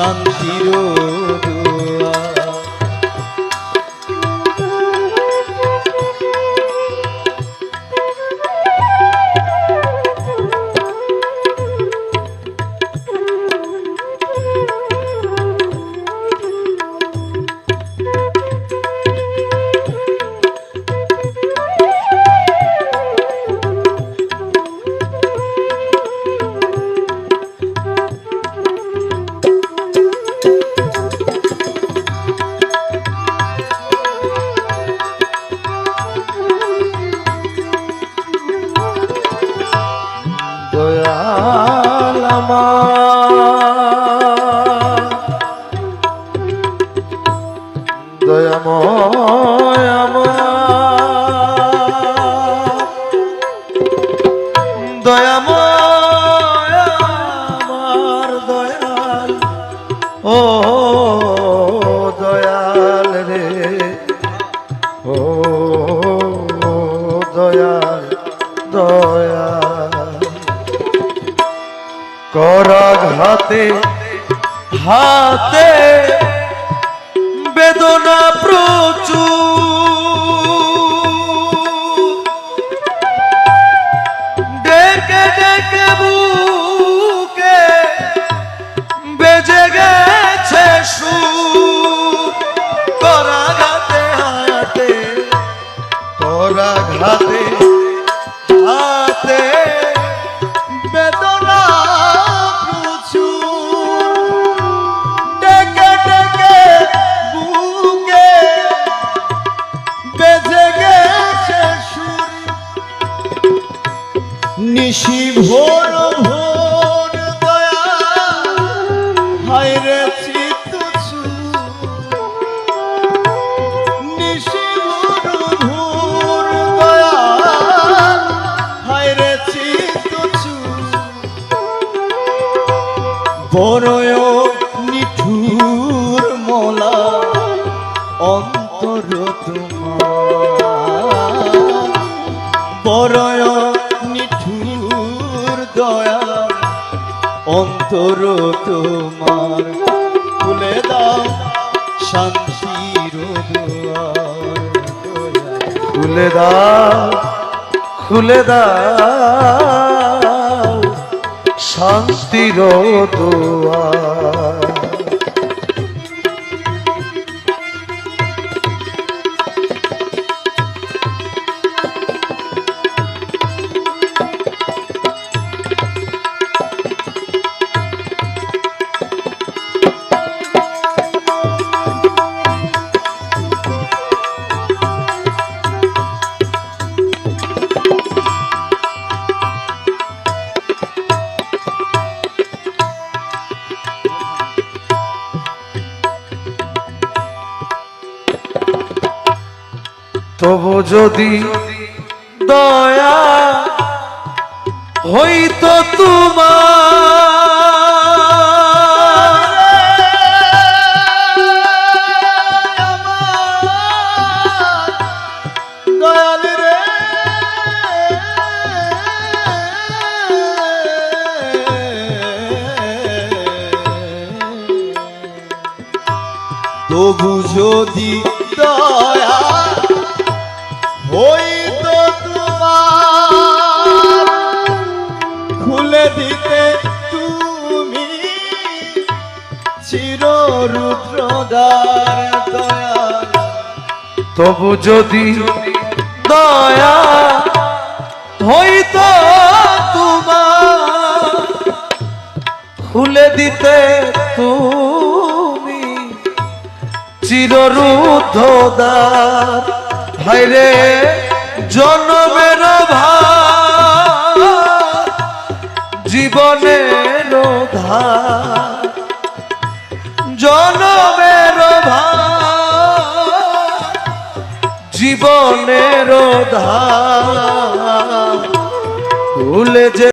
শান্তির দয়াল আমার দয়াময় আমার দয়াময় আমার দয়াল। ও দয়াল ও করাঘাতে হাতে বেদনা প্রচুর নিশি ভোর ভোর দয়া। হায় রে চিত্ত নিশি ভোর ভোর দয়া। হায় রে চিত্ত বড়য় নিঠুর মলা, অন্তর তোমার। বড়য় অন্তর তোমার। খুলে দাও শান্তির খুলে দাও খুলে দাও শান্তির দুয়ার। তবু যদি দয়া হইতো তোমার। তবু যদি দয়া হইত তোমার খুলে দিতে তুমি চির রুদ্রদার দয়া। তবু যদি দয়া হইত তোমার খুলে দিতে তুমি চিররুদ্ধদার ভাইরে জন্মের জীবনে জীবনের ধার জন্মের ভা জীবনের ধা ভুলে যে